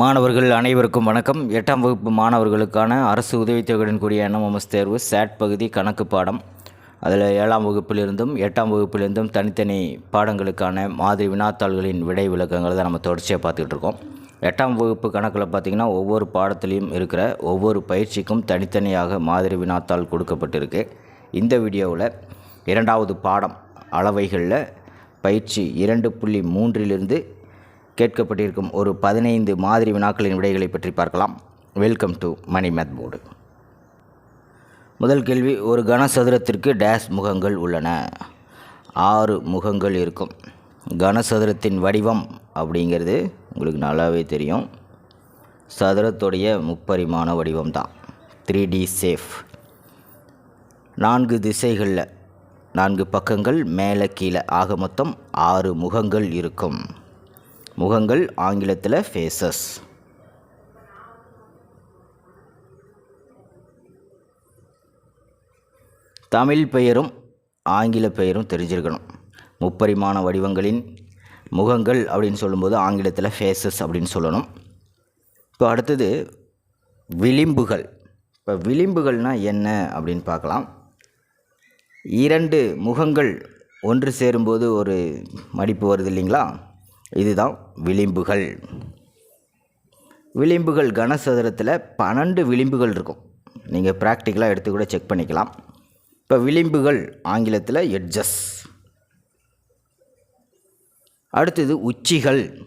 மாணவர்கள் அனைவருக்கும் வணக்கம். எட்டாம் வகுப்பு மாணவர்களுக்கான அரசு உதவித்தொகையுடன் கூடிய என்எம்எஸ் தேர்வு சேட் பகுதி கணக்கு பாடம். அதில் ஏழாம் வகுப்பிலிருந்தும் எட்டாம் வகுப்பிலிருந்தும் தனித்தனி பாடங்களுக்கான மாதிரி வினாத்தாள்களின் விடை விளக்கங்களை தான் நம்ம தொடர்ச்சியாக பார்த்துக்கிட்டு இருக்கோம். எட்டாம் வகுப்பு கணக்கில் பார்த்திங்கன்னா ஒவ்வொரு பாடத்துலேயும் இருக்கிற ஒவ்வொரு பயிற்சிக்கும் தனித்தனியாக மாதிரி வினாத்தாள் கொடுக்கப்பட்டிருக்கு. இந்த வீடியோவில் இரண்டாவது பாடம் அளவைகளில் பயிற்சி இரண்டு புள்ளி மூன்றிலிருந்து கேட்கப்பட்டிருக்கும் ஒரு பதினைந்து மாதிரி வினாக்களின் விடைகளை பற்றி பார்க்கலாம். Welcome to Mani math board முதல் கேள்வி ஒரு கனசதுரத்திற்கு டேஸ் முகங்கள் உள்ளன. ஆறு முகங்கள் இருக்கும். கனசதுரத்தின் வடிவம் அப்படிங்கிறது உங்களுக்கு நல்லாவே தெரியும். சதுரத்துடைய முப்பரிமாண வடிவம் தான் த்ரீ டி சேஃப் நான்கு திசைகளில் நான்கு பக்கங்கள் மேலே கீழே ஆக மொத்தம் ஆறு முகங்கள் இருக்கும். முகங்கள் ஆங்கிலத்தில் ஃபேஸஸ் தமிழ் பெயரும் ஆங்கில பெயரும் தெரிஞ்சிருக்கணும். முப்பரிமாண வடிவங்களின் முகங்கள் அப்படின்னு சொல்லும்போது ஆங்கிலத்தில் ஃபேஸஸ் அப்படின்னு சொல்லணும். இப்போ அடுத்தது விளிம்புகள். இப்போ விளிம்புகள்னால் என்ன அப்படின்னு பார்க்கலாம். இரண்டு முகங்கள் ஒன்று சேரும்போது ஒரு மடிப்பு வருது இல்லைங்களா? இதுதான் விளிம்புகள். விளிம்புகள் கனசதுரத்தில் பன்னெண்டு விளிம்புகள் இருக்கும். நீங்கள் ப்ராக்டிக்கலாக எடுத்து கூட செக் பண்ணிக்கலாம். இப்போ விளிம்புகள் ஆங்கிலத்தில் எட்ஜஸ் அடுத்தது உச்சிகள்.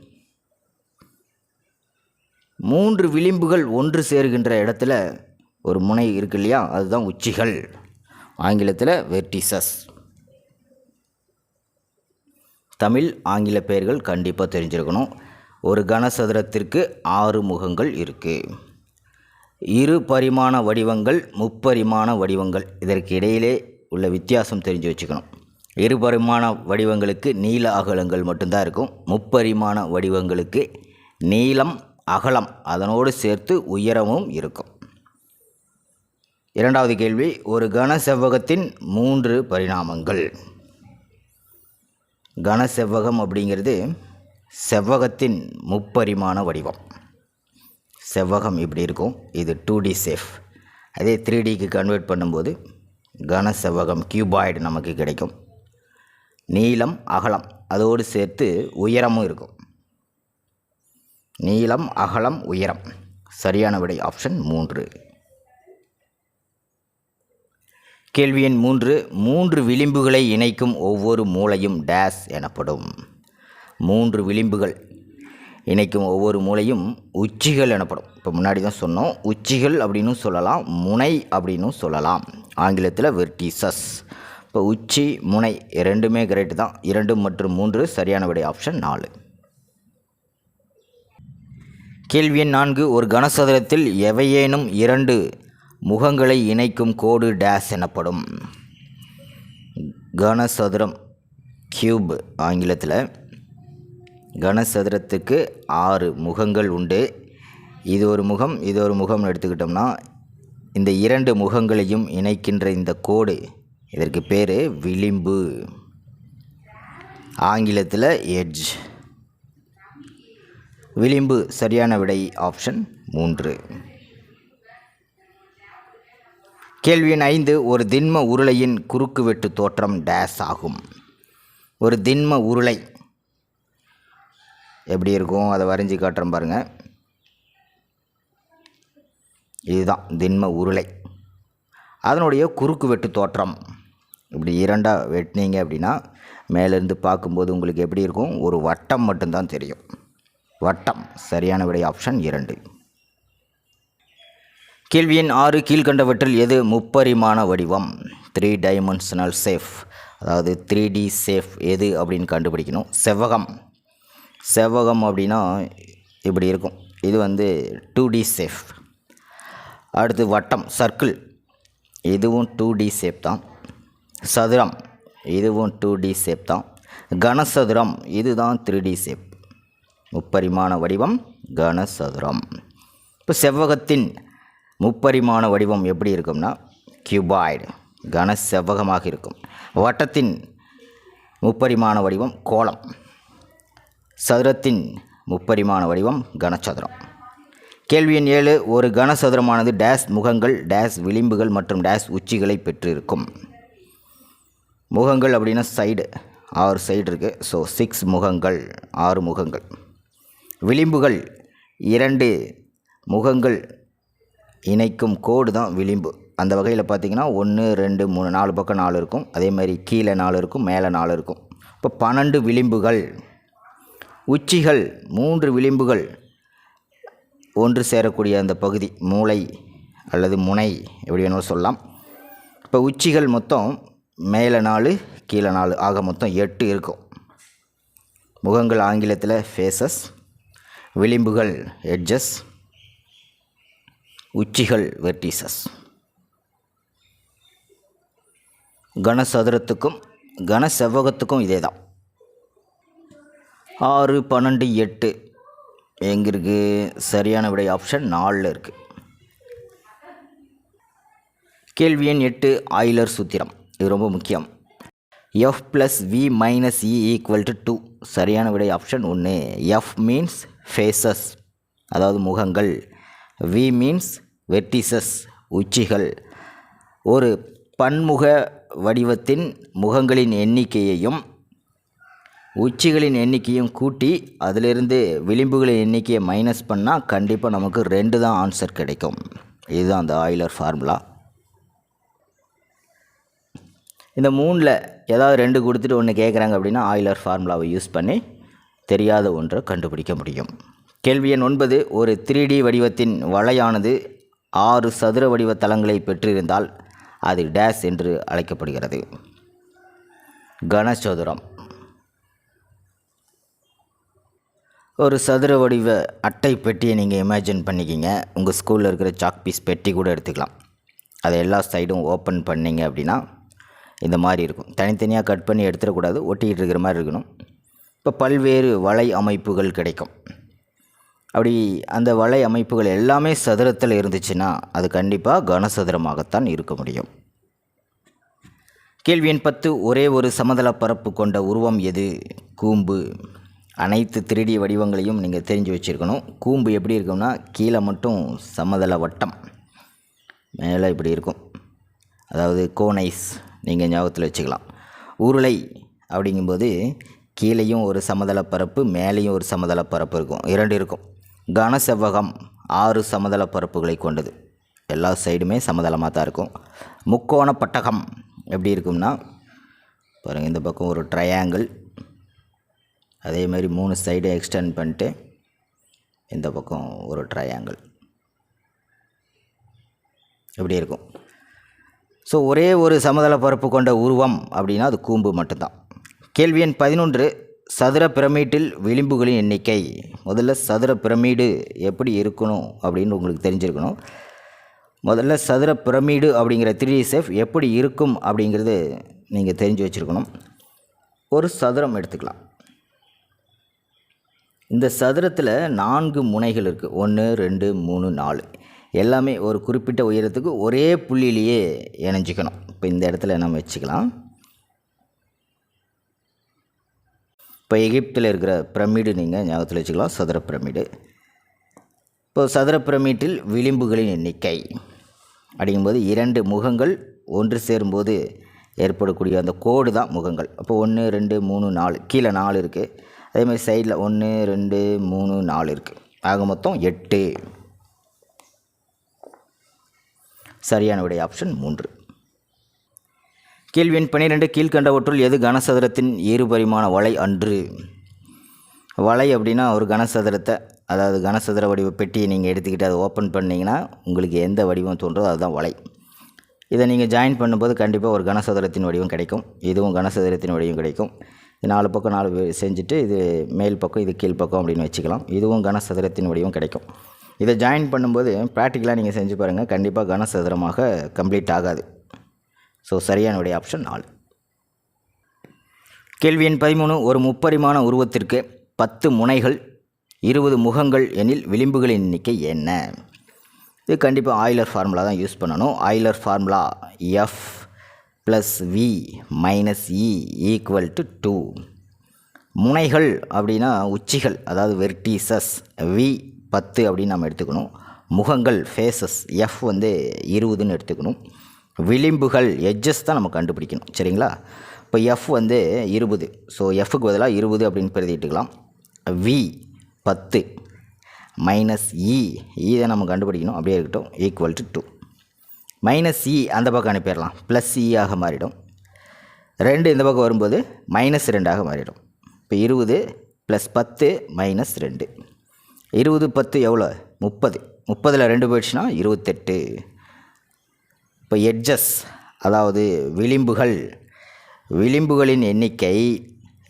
மூன்று விளிம்புகள் ஒன்று சேருகின்ற இடத்துல ஒரு முனை இருக்கு இல்லையா? அதுதான் உச்சிகள். ஆங்கிலத்தில் வெர்டிசஸ் தமிழ் ஆங்கில பெயர்கள் கண்டிப்பாக தெரிஞ்சிருக்கணும். ஒரு கனசதுரத்திற்கு ஆறு முகங்கள் இருக்குது இரு பரிமாண வடிவங்கள் முப்பரிமாண வடிவங்கள். இதற்கு இடையிலே உள்ள வித்தியாசம் தெரிஞ்சு வச்சுக்கணும். இரு பரிமாண வடிவங்களுக்கு நீள அகலங்கள் மட்டும்தான் இருக்கும். முப்பரிமாண வடிவங்களுக்கு நீளம் அகலம் அதனோடு சேர்த்து உயரமும் இருக்கும். இரண்டாவது கேள்வி ஒரு கன செவ்வகத்தின் மூன்று பரிணாமங்கள். கன செவ்வகம் அப்படிங்கிறது செவ்வகத்தின் முப்பரிமாண வடிவம். செவ்வகம் இப்படி இருக்கும். இது டூ டி சேஃப் அதே த்ரீ டிக்கு கன்வெர்ட் பண்ணும்போது கன செவ்வகம் கியூபாய்டு நமக்கு கிடைக்கும். நீளம் அகலம் அதோடு சேர்த்து உயரமும் இருக்கும். நீளம் அகலம் உயரம். சரியான விடை ஆப்ஷன் மூன்று. கேள்வி எண் மூன்று மூன்று விளிம்புகளை இணைக்கும் ஒவ்வொரு மூளையும் டேஸ் எனப்படும். மூன்று விளிம்புகள் இணைக்கும் ஒவ்வொரு மூலையும் உச்சிகள் எனப்படும். இப்போ முன்னாடி தான் சொன்னோம் உச்சிகள் அப்படின்னு சொல்லலாம் முனை அப்படின்னும் சொல்லலாம். ஆங்கிலத்தில் வெர்டிசஸ் இப்போ உச்சி முனை ரெண்டுமே கிரேட்டு தான். இரண்டு மற்றும் மூன்று சரியான விடை ஆப்ஷன் நாலு. கேள்வி எண் நான்கு ஒரு கனசதுரத்தில் எவையேனும் இரண்டு முகங்களை இணைக்கும் கோடு டேஸ் எனப்படும். கனசதுரம் கியூப் ஆங்கிலத்தில். கனசதுரத்துக்கு ஆறு முகங்கள் உண்டு. இது ஒரு முகம் இது ஒரு முகம்னு எடுத்துக்கிட்டோம்னா இந்த இரண்டு முகங்களையும் இணைக்கின்ற இந்த கோடு இதற்கு பேர் விளிம்பு. ஆங்கிலத்தில் எட்ஜ் விளிம்பு சரியான விடை ஆப்ஷன் மூன்று. கேள்வி எண் ஐந்து ஒரு திண்ம உருளையின் குறுக்குவெட்டு தோற்றம் டேஸ் ஆகும். ஒரு திண்ம உருளை. எப்படி இருக்கும்? அதை வரைஞ்சி காட்டுறேன் பாருங்கள் இதுதான் திண்ம உருளை. அதனுடைய குறுக்குவெட்டு தோற்றம். இப்படி இரண்டாக வெட்டினீங்க அப்படின்னா மேலேருந்து பார்க்கும்போது உங்களுக்கு எப்படி இருக்கும்? ஒரு வட்டம் மட்டும்தான் தெரியும். வட்டம் சரியான விடை ஆப்ஷன் இரண்டு. கேள்வி எண் ஆறு கீழ்கண்டவற்றில் எது முப்பரிமாண வடிவம்? த்ரீ டைமென்ஷனல் சேஃப் அதாவது த்ரீ டி சேஃப் எது அப்படின்னு கண்டுபிடிக்கணும். செவ்வகம். செவ்வகம் அப்படின்னா இப்படி இருக்கும். இது வந்து டூ டி சேஃப் அடுத்து வட்டம் சர்க்கிள் இதுவும் டூ டி சேப் தான். சதுரம். இதுவும் டூ டி சேப் தான். கனசதுரம். இதுதான் த்ரீ டி சேப் முப்பரிமாண வடிவம் கனசதுரம். இப்போ செவ்வகத்தின் முப்பரிமாண வடிவம் எப்படி இருக்கும்னா கியூபாய்டு கன செவ்வகமாக இருக்கும். வட்டத்தின் முப்பரிமாண வடிவம் கோலம் சதுரத்தின் முப்பரிமாண வடிவம் கனச்சதுரம். கேள்வி எண் ஏழு ஒரு கனசதுரமானது டேஸ் முகங்கள் டேஸ் விளிம்புகள் மற்றும் டேஸ் உச்சிகளை பெற்றிருக்கும். முகங்கள் அப்படின்னா சைடு ஆறு சைடு இருக்குது ஸோ சிக்ஸ் முகங்கள் ஆறு முகங்கள். விளிம்புகள் இரண்டு முகங்கள் இணைக்கும் கோடு தான் விளிம்பு. அந்த வகையில் பார்த்தீங்கன்னா ஒன்று ரெண்டு மூணு நாலு பக்கம் நாலு இருக்கும். அதே மாதிரி கீழே நாலு இருக்கும் மேலே நாலு இருக்கும். இப்போ பன்னெண்டு விளிம்புகள் உச்சிகள் மூன்று விளிம்புகள் ஒன்று சேரக்கூடிய அந்த பகுதி மூளை அல்லது முனை எப்படி வேணாலும் சொல்லலாம். இப்போ உச்சிகள் மொத்தம் மேலே நாலு கீழே நாலு ஆக மொத்தம் எட்டு இருக்கும். முகங்கள் ஆங்கிலத்தில் ஃபேஸஸ் விளிம்புகள் எட்ஜஸ் உச்சிகள் வெர்டிசஸ் கனசதுரத்துக்கும் கன செவ்வகத்துக்கும் இதே தான். ஆறு பன்னெண்டு எட்டு. எங்கே இருக்குது சரியான விடை ஆப்ஷன் நாலில் இருக்குது கேள்வி எண் எட்டு ஆயிலர் சூத்திரம். இது ரொம்ப முக்கியம். F plus V minus E equal to two சரியான விடை ஆப்ஷன் ஒன்று எஃப் மீன்ஸ் ஃபேஸஸ் அதாவது முகங்கள். வி மீன்ஸ் வெர்டிசஸ் உச்சிகள். ஒரு பன்முக வடிவத்தின் முகங்களின் எண்ணிக்கையையும் உச்சிகளின் எண்ணிக்கையும் கூட்டி அதிலிருந்து விளிம்புகளின் எண்ணிக்கையை மைனஸ் பண்ணால் கண்டிப்பாக நமக்கு ரெண்டு தான் ஆன்சர் கிடைக்கும். இதுதான் அந்த ஆயிலர் ஃபார்முலா இந்த மூணில் ஏதாவது ரெண்டு கொடுத்துட்டு ஒன்று கேட்குறாங்க அப்படின்னா ஆயிலர் ஃபார்முலாவை யூஸ் பண்ணி தெரியாத ஒன்றை கண்டுபிடிக்க முடியும். கேள்வி எண் ஒன்பது ஒரு த்ரீ டி வடிவத்தின் வலையானது ஆறு சதுர வடிவ தளங்களை பெற்றிருந்தால் அது டேஸ் என்று அழைக்கப்படுகிறது. கனசதுரம். ஒரு சதுர வடிவ அட்டை பெட்டியை நீங்கள் இமேஜின் பண்ணிக்கிங்க. உங்கள் ஸ்கூலில் இருக்கிற சாக் பீஸ் பெட்டி கூட எடுத்துக்கலாம். அதை எல்லா சைடும் ஓப்பன் பண்ணிங்க அப்படின்னா இந்த மாதிரி இருக்கும். தனித்தனியாக கட் பண்ணி எடுத்துடக்கூடாது. ஒட்டிக்கிட்டு இருக்கிற மாதிரி இருக்கணும். இப்போ பல்வேறு வலை அமைப்புகள் கிடைக்கும். அப்படி அந்த வலை அமைப்புகள் எல்லாமே சதுரத்தில் இருந்துச்சுன்னா அது கண்டிப்பாக கனசதுரமாகத்தான் இருக்க முடியும். கேள்வி எண் பத்து ஒரே ஒரு சமதள பரப்பு கொண்ட உருவம் எது? கூம்பு. அனைத்து திருடிய வடிவங்களையும் நீங்கள் தெரிஞ்சு வச்சுருக்கணும். கூம்பு எப்படி இருக்கும்னா கீழே மட்டும் சமதள வட்டம். மேலே இப்படி இருக்கும். அதாவது கோனைஸ். நீங்கள் ஞாபகத்தில் வச்சுக்கலாம். உருளை அப்படிங்கும்போது கீழேயும் ஒரு சமதள பரப்பு மேலேயும் ஒரு சமதள பரப்பு இருக்கும். இரண்டு இருக்கும். கன செவ்வகம் ஆறு சமதள பரப்புகளை கொண்டது. எல்லா சைடுமே சமதளமாக தான் இருக்கும். முக்கோண பட்டகம் எப்படி இருக்கும்னா பாருங்கள் இந்த பக்கம் ஒரு ட்ரையாங்கிள் அதே மாதிரி மூணு சைடு எக்ஸ்டெண்ட் பண்ணிட்டு இந்த பக்கம் ஒரு ட்ரையாங்கிள் இப்படி இருக்கும்? ஸோ ஒரே ஒரு சமதள பரப்பு கொண்ட உருவம் அப்படின்னா அது கூம்பு மட்டும்தான். கேள்வி எண் பதினொன்று சதுர பிரமிட்டில் விளிம்புகளின் எண்ணிக்கை. முதல்ல சதுர பிரமிடு எப்படி இருக்கணும் அப்படின்னு உங்களுக்கு தெரிஞ்சிருக்கணும். முதல்ல சதுர பிரமிடு அப்படிங்கிற த்ரீ செஃப் எப்படி இருக்கும் அப்படிங்கிறது நீங்கள் தெரிஞ்சு வச்சுருக்கணும். ஒரு சதுரம் எடுத்துக்கலாம். இந்த சதுரத்தில் நான்கு முனைகள் இருக்குது ஒன்று ரெண்டு மூணு நாலு. எல்லாமே ஒரு குறிப்பிட்ட உயரத்துக்கு ஒரே புள்ளியிலேயே இணைஞ்சிக்கணும். இப்போ இந்த இடத்துல நம்ம வச்சுக்கலாம். இப்போ எகிப்தில் இருக்கிற பிரமிடு நீங்கள் ஞாபகத்தில் வச்சுக்கலாம் சதுர பிரமிடு. இப்போ சதுர பிரமிட்டில் விளிம்புகளின் எண்ணிக்கை. அப்படிங்கும்போது இரண்டு முகங்கள் ஒன்று சேரும்போது ஏற்படக்கூடிய அந்த கோடு தான் முகங்கள். அப்போ ஒன்று ரெண்டு மூணு நாலு கீழே நாலு இருக்குது அதே மாதிரி சைடில் ஒன்று ரெண்டு மூணு நாலு இருக்குது ஆக மொத்தம் எட்டு. சரியான விடை ஆப்ஷன் மூன்று. கேள்வி எண் பன்னிரெண்டு கீழ்கண்டவற்றுள் எது கனசதுரத்தின் இருபரிமாண வலை அன்று? வலை அப்படின்னா ஒரு கனசதுரத்தை அதாவது கனசதுர வடிவ பெட்டியை நீங்கள் எடுத்துக்கிட்டு அதை ஓப்பன் பண்ணிங்கன்னா உங்களுக்கு எந்த வடிவம் தோன்றதோ அதுதான் வலை. இதை நீங்கள் ஜாயின் பண்ணும்போது கண்டிப்பாக ஒரு கனசதுரத்தின் வடிவம் கிடைக்கும். இதுவும் கனசதுரத்தின் வடிவம் கிடைக்கும். இது நாலு பக்கம் நாலு செஞ்சுட்டு இது மேல் பக்கம் இது கீழ் பக்கம் அப்படின்னு வச்சுக்கலாம். இதுவும் கனசதுரத்தின் வடிவம் கிடைக்கும். இதை ஜாயின் பண்ணும்போது ப்ராக்டிக்கலாக நீங்கள் செஞ்சு பாருங்கள் கண்டிப்பாக கனசதுரமாக கம்ப்ளீட் ஆகாது. ஸோ சரியான ஆப்ஷன் நாலு. கேள்வி எண் பதிமூணு ஒரு முப்பரிமாண உருவத்திற்கு பத்து முனைகள் இருபது முகங்கள் எனில் விளிம்புகளின் எண்ணிக்கை என்ன? இது கண்டிப்பாக ஆயிலர் ஃபார்முலா தான் யூஸ் பண்ணணும். Euler formula F plus V minus E equal to two முனைகள் அப்படின்னா உச்சிகள் அதாவது வெர்டீசஸ் வி பத்து அப்படின்னு நம்ம எடுத்துக்கணும். முகங்கள் ஃபேஸஸ் எஃப் வந்து இருபதுன்னு எடுத்துக்கணும். விளிம்புகள் எட்ஜஸ் தான் நம்ம கண்டுபிடிக்கணும். சரிங்களா? இப்போ எஃப் வந்து இருபது. ஸோ எஃப்க்கு பதிலாக இருபது அப்படின்னு பிரதிட்டுக்கலாம் வி பத்து. மைனஸ் இ இதை நம்ம கண்டுபிடிக்கணும். அப்படியே இருக்கட்டும். Equal to two minus E அந்த பக்கம் அனுப்பிடலாம். ப்ளஸ் இ e ஆக மாறிடும். ரெண்டு இந்த பக்கம் வரும்போது மைனஸ் ரெண்டாக மாறிடும். இப்போ இருபது ப்ளஸ் பத்து மைனஸ் ரெண்டு. இருபது பத்து எவ்வளோ முப்பது. முப்பதில் ரெண்டு போயிடுச்சுன்னா இருபத்தெட்டு. இப்போ எட்ஜஸ் அதாவது விளிம்புகள். விளிம்புகளின் எண்ணிக்கை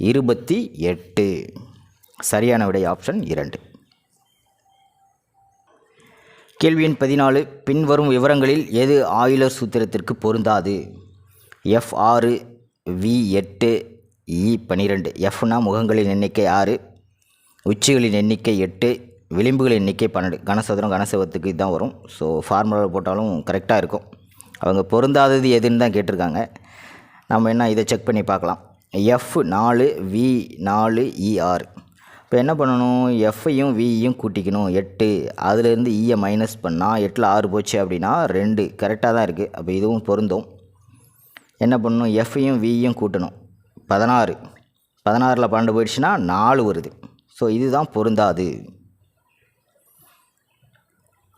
இருபத்தி எட்டு. சரியான விடை ஆப்ஷன் இரண்டு. கேள்வியின் பதினாலு பின்வரும் விவரங்களில் எது ஆயுலர் சூத்திரத்திற்கு பொருந்தாது? எஃப் ஆறு வி எட்டு e இ பன்னிரெண்டு எஃப்னா முகங்களின் எண்ணிக்கை ஆறு உச்சிகளின் எண்ணிக்கை எட்டு விளிம்புகளின் எண்ணிக்கை பன்னெண்டு. கனசதுரம் கனசவத்துக்கு இதுதான் வரும். ஸோ ஃபார்முலாவில் போட்டாலும் கரெக்டாக இருக்கும். அவங்க பொருந்தாதது எதுன்னு தான் கேட்டிருக்காங்க. நம்ம என்ன இதை செக் பண்ணி பார்க்கலாம். எஃப் நாலு வி நாலு இ இப்போ என்ன பண்ணணும்? எஃப்ஐயும் வியும் கூட்டிக்கணும். எட்டு. அதுலேருந்து e இயை மைனஸ் பண்ணால் எட்டில் ஆறு போச்சு அப்படின்னா ரெண்டு. கரெக்டாக தான் இருக்குது அப்போ இதுவும் பொருந்தும். என்ன பண்ணணும்? எஃப்ஐயும் வியும் கூட்டணும். பதினாறு. பதினாறில் பன்னெண்டு போயிடுச்சுன்னா நாலு வருது. ஸோ இதுதான் பொருந்தாது.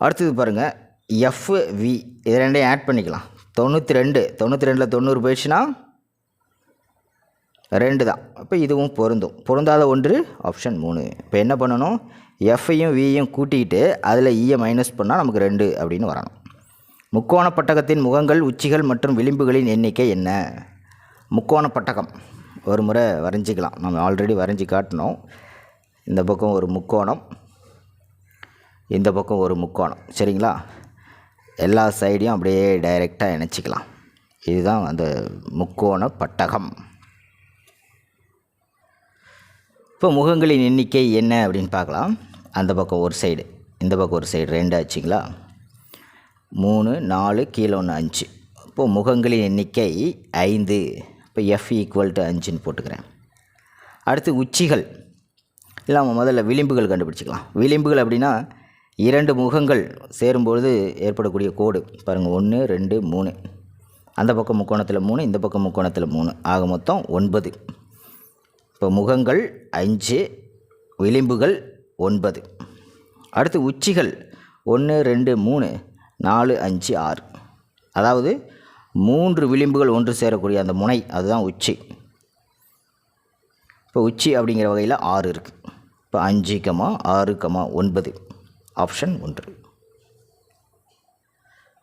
அடுத்தது பாருங்கள் எஃப் வி இது ரெண்டையும் ஆட் பண்ணிக்கலாம். தொண்ணூற்றி ரெண்டு தொண்ணூற்றி ரெண்டில் தொண்ணூறு போயிடுச்சுன்னா ரெண்டு தான். அப்போ இதுவும் பொருந்தும். பொருந்தாத ஒன்று ஆப்ஷன் மூணு. இப்போ என்ன பண்ணணும்? எஃப்ஐயும் வியும் கூட்டிக்கிட்டு அதில் இயை e மைனஸ் பண்ணால் நமக்கு ரெண்டு அப்படின்னு வரணும். முக்கோண பட்டகத்தின் முகங்கள் உச்சிகள் மற்றும் விளிம்புகளின் எண்ணிக்கை என்ன? முக்கோண பட்டகம். ஒரு முறை வரைஞ்சிக்கலாம். நம்ம ஆல்ரெடி வரைஞ்சி காட்டினோம். இந்த பக்கம் ஒரு முக்கோணம். இந்த பக்கம் ஒரு முக்கோணம். சரிங்களா? எல்லா சைடையும் அப்படியே டைரெக்டாக இணைச்சிக்கலாம். இதுதான் அந்த முக்கோண பட்டகம். இப்போ முகங்களின் எண்ணிக்கை என்ன அப்படின்னு பார்க்கலாம். அந்த பக்கம் ஒரு சைடு இந்த பக்கம் ஒரு சைடு ரெண்டு ஆச்சுங்களா? மூணு நாலு கீழே ஒன்று அஞ்சு. இப்போது முகங்களின் எண்ணிக்கை ஐந்து. இப்போ எஃப் ஈக்குவல் டு அஞ்சுன்னு போட்டுக்கிறேன். அடுத்து உச்சிகள். இல்லை முதல்ல விளிம்புகள் கண்டுபிடிச்சிக்கலாம். விளிம்புகள் அப்படின்னா இரண்டு முகங்கள் சேரும்பொழுது ஏற்படக்கூடிய கோடு. பாருங்கள் ஒன்று ரெண்டு மூணு. அந்த பக்கம் முக்கோணத்தில் மூணு இந்த பக்கம் முக்கோணத்தில் மூணு. ஆக மொத்தம் ஒன்பது. இப்போ முகங்கள் அஞ்சு விளிம்புகள் ஒன்பது. அடுத்து உச்சிகள் ஒன்று ரெண்டு மூணு நாலு அஞ்சு ஆறு. அதாவது மூன்று விளிம்புகள் ஒன்று சேரக்கூடிய அந்த முனை அதுதான் உச்சி. இப்போ உச்சி அப்படிங்கிற வகையில் ஆறு இருக்குது இப்போ அஞ்சு கமா ஆறு கமா ஒன்பது. ஆப்ஷன் ஒன்று.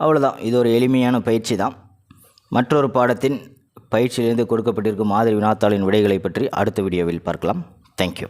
அவ்வளோதான் இது ஒரு எளிமையான பயிற்சி தான். மற்றொரு பாடத்தின் பயிற்சியிலிருந்து கொடுக்கப்பட்டிருக்கும் மாதிரி வினாத்தாளின் விடைகளை பற்றி அடுத்த வீடியோவில் பார்க்கலாம். தேங்க்யூ